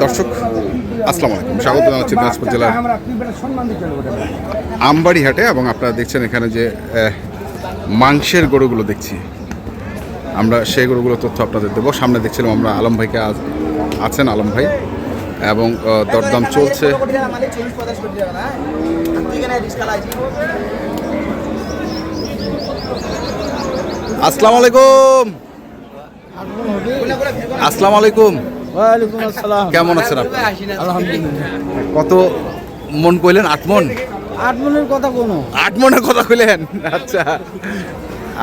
দর্শক আসসালামু আলাইকুম। স্বাগত জানাচ্ছি দিনাজপুর জেলার আমরা তুই বেটা সম্মান দিতে হবে আমবাড়ি হাটে এবং আপনারা দেখছেন এখানে যে মাংসের গরুগুলো দেখছি। আমরা সেই গরুগুলো তথ্য আপনাদের দেবো। সামনে দেখছিলাম আমরা আলম ভাইকে আজ- আছেন আলম ভাই। এবং দরদাম চলছে। আসসালামু আলাইকুম। আসসালামু আলাইকুম। ওয়ালাইকুম আসসালাম। কেমন আছেন আপনি? আলহামদুলিল্লাহ। কত মন কইলেন? আট মন? আট মনের কথা কোনো আট মনের কথা কইলেন? আচ্ছা।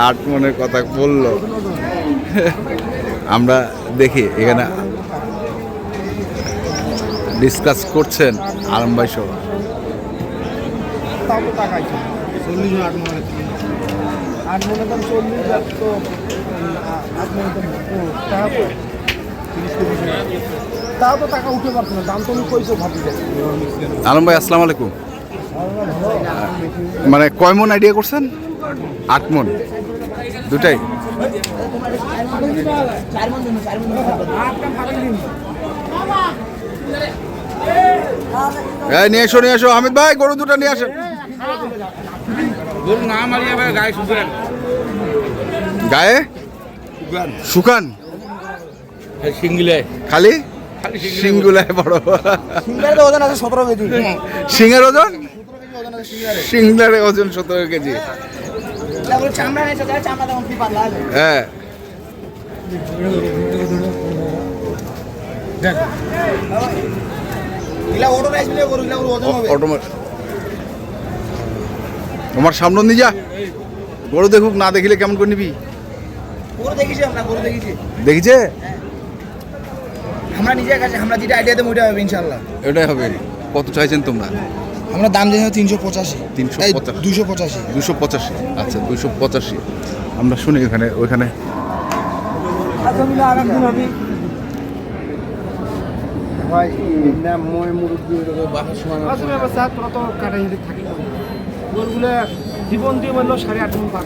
আট মনের কথা বলল। আমরা দেখি এখানে ডিসকাস করছেন আলম ভাই চল্লিশ আট মনে আট মনে চল্লিশ তো আট দাম টাকা তো তিরিশ কেজি তাও তো টাকা উঠে পারছে না দাম তো আমি কইছো ভাবি আলম ভাই আসসালামু আলাইকুম। মানে কয় মন আইডিয়া করছেন? আট মন। দুটাই? এই নিয়ে এসো নিয়ে এসো। হামিদ ভাই গরু দুটো নিয়ে আসেন। গরু না মারিয়ে গায়ে গায়ে? শুকান। সিঙ্গিলে খালি? সিংগুলায় বড়। সিঙ্গারে ওজন আছে সতেরো কেজি। সিংহের ওজন? সিংলার ওজন সতেরো কেজি। হ্যাঁ। তোমার সামনে নিয়ে যা। গরু দেখুক না দেখিলে কেমন করে নিবি? দেখিছি আমরা গরু দেখিছি। দেখিছে? আমরা নিজের কাছে আমরা যেটা আইডিয়া দেবো ওইটা হবে ইনশাল্লাহ এটাই হবে। কত চাইছেন তোমরা? আমরা দাম দিয়েছি তিনশো পঁচাশি। 385 দুশো পঁচাশি। দুশো পঁচাশি। আচ্ছা দুশো পঁচাশি। আমরা শুনি ওখানে ওইখানে। জীবন দিয়ে বলল সাড়ে আট মন পাক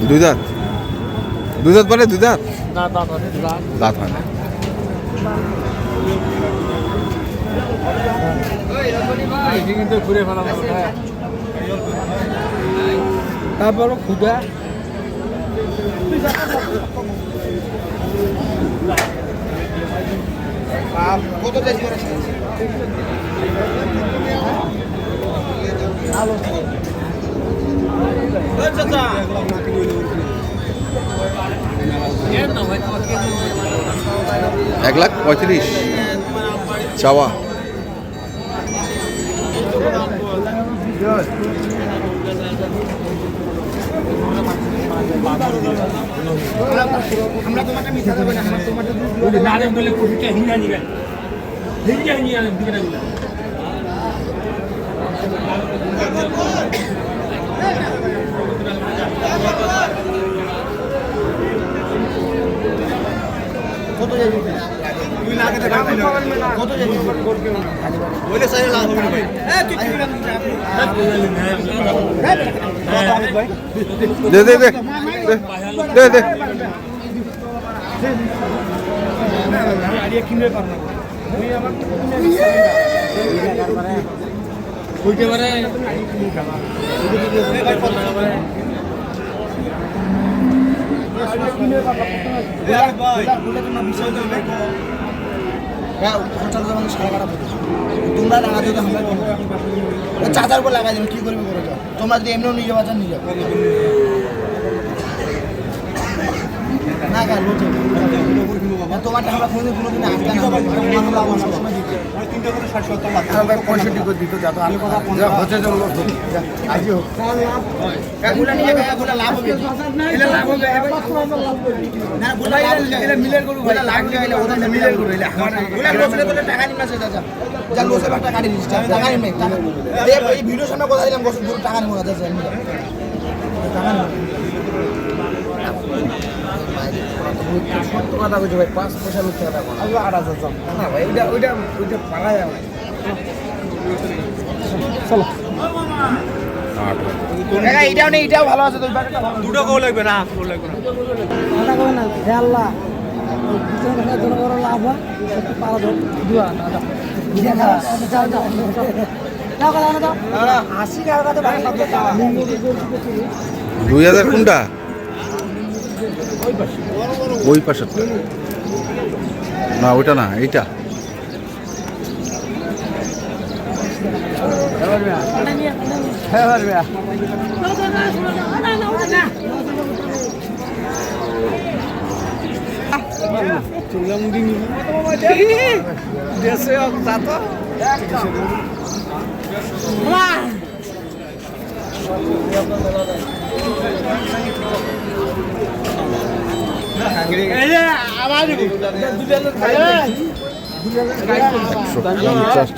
দুই দাঁত দুই দাঁত পারে দুই দাঁত দাঁত হয় না। তারপর ক্ষুদা। কত চাইছি এক লাখ পঁয়ত্রিশ। চাওয়া। আমরা তোমাকে মিথ্যা দেবো না, আমরা তোমাকে নারে বলে কপিটা হিঙ্গা নিবেন হিঙ্গা নিয়ে আনেন কত দুই লাখ টাকা কত চাইছি বলে সাইড লাভ হবে ভাই। হ্যাঁ তুই কি দে দে দে। দে দে। কিনবে পারব হইতে পারে তোমরা চার্জার উপর লাগাই দিও কি করবে করে যাও তোমরা যদি এমনিও নিয়ে যাও নিয়ে যাও না গা লোটে তোমার আমরা কোনো কোনো দিন আসবে না পঁয়ষট্টি করে দিত যা তো। আমি কথা হচ্ছে যে আজই হোক। এগুলো লাভ হবে। লাভ হবে। বুঝলা এটা মিলের গরু লাভ ওদের মিলের গরু। টাকা নিম না সেটা যা। লোসে টাকা নিস টাকা নিম এই ভিডিও সামনে কথা দিলাম টাকা নিম না যা টাকা নিম সত্তর কথা বলছি ভাই পাঁচ পয়সা লুট টাকা আট হাজার না ভাই ওইটা ওইটা ওইটা পারা ভাই টাকা এইটাও নেই এটাও ভালো আছে দুটো কো লাগবে না লাগবে না কথা জন্য বড় লাভ হয় পারা দাও দুয়া কথা কথা দুই হাজার কোনটা? ওই পাশের না ওইটা না এইটা। হ্যাঁ পারবে দেশে যাতো একশো পঞ্চাশ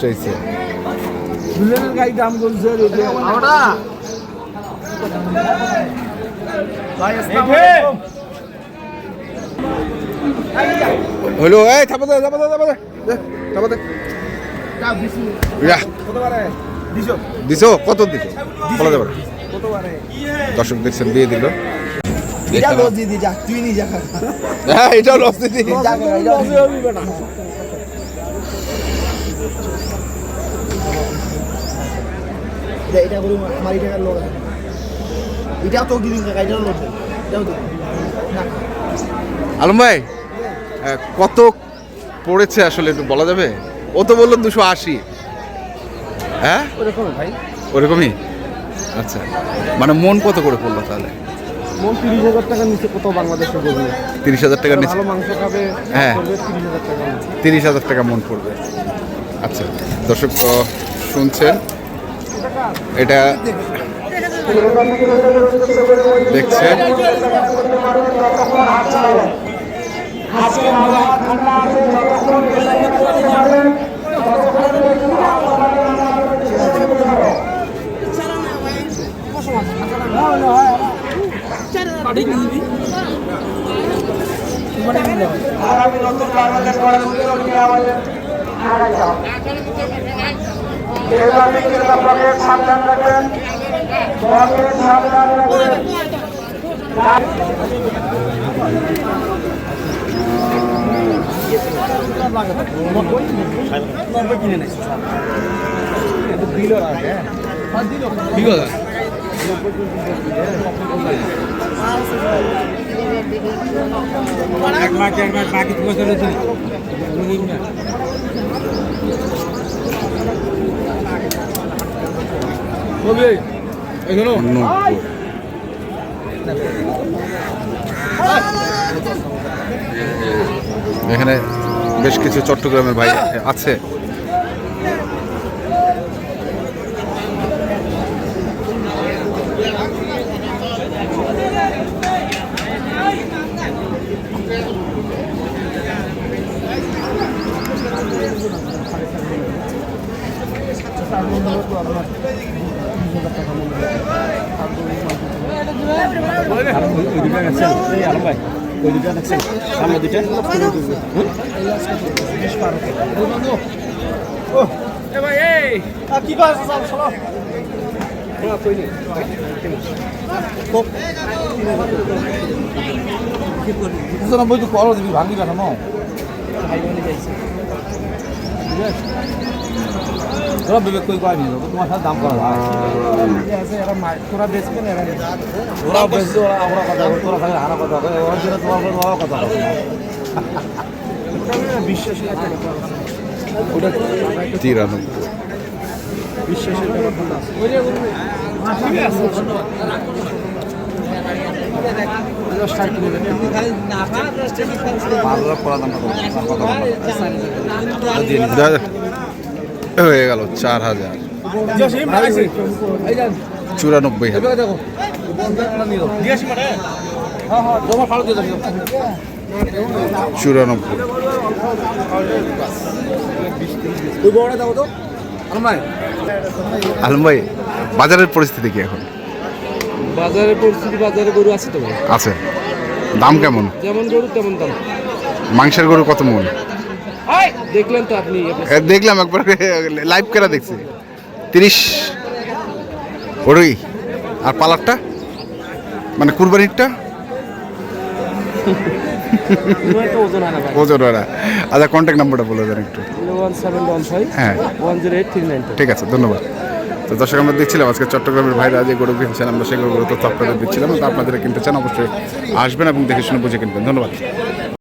হইল এই দে থাপা দে থাপা দে থাপা দিছো? কত দিছো? দর্শক দেখছেন বিয়ে দিল। এটা লস দিয়ে যা তুই নি যা। হ্যাঁ এটাও লস দিদি এটা এটা করুন আমার এই লোক আছে তো দিদিন কাকা এটাও লোক এটাও দিন আলম ভাই কত পড়েছে আসলে একটু বলা যাবে? ও তো বলল দুশো আশি। হ্যাঁ? ভাই। ওরকমই? আচ্ছা। মানে মন কত করে পড়ল তাহলে? মন তিরিশ হাজার টাকার নিচে কোথাও বাংলাদেশে গরু তিরিশ হাজার টাকার নিচে ভালো মাংস খাবে হ্যাঁ। তিরিশ হাজার টাকা মন। পড়বে। আচ্ছা দর্শক শুনছেন? এটা দেখছেন? আগামী নতুন বাংলাদেশ গড়ার উদ্যোগে আমাদের এভাবে ক্রেতা পকেট সাবধান রাখবেন পকেট সাবধান রাখবেন এক মাস এক মাস বাকি রয়েছে এখানে বেশ কিছু চট্টগ্রামের ভাই আছে। কি তো করো তুমি ভাঙি কেন তোরা বিবেক কই কয় নিয়ে তোমার সাথে দাম করা তোরা আমরা কথা তোরা খালি হারা কথা বলে ওরা যেটা তোমার কথা ওরা কথা বিশ্বাসী আছে। তিরানব্বই বিশ্বাসের হয়ে গেল চার হাজার। চুরানব্বই হাজার। হ্যাঁ হ্যাঁ চুরানব্বই আলম ভাই বাজারের পরিস্থিতি কি এখন? বাজারের পরিস্থিতি বাজারে গরু আছে তো আছে। দাম কেমন? যেমন গরু তেমন দাম। মাংসের গরু কত মন? দেখলেন তো আপনি দেখলাম একবার লাইভ করা দেখছি। তিরিশ। ওরই আর পালারটা? মানে কুরবানিরটা? ওজন হয় না আচ্ছা কন্ট্যাক্ট নাম্বারটা বলে দেন একটু। হ্যাঁ। ঠিক আছে ধন্যবাদ। তো দর্শক আমরা দেখছিলাম আজকে চট্টগ্রামের ভাইরা যে গরু কিনছেন আমরা সেই গরুগুলো তথ্য আপনাদের দিচ্ছিলাম তো আপনাদের কিনতে চান অবশ্যই আসবেন এবং দেখে শুনে বুঝে কিনবেন। ধন্যবাদ।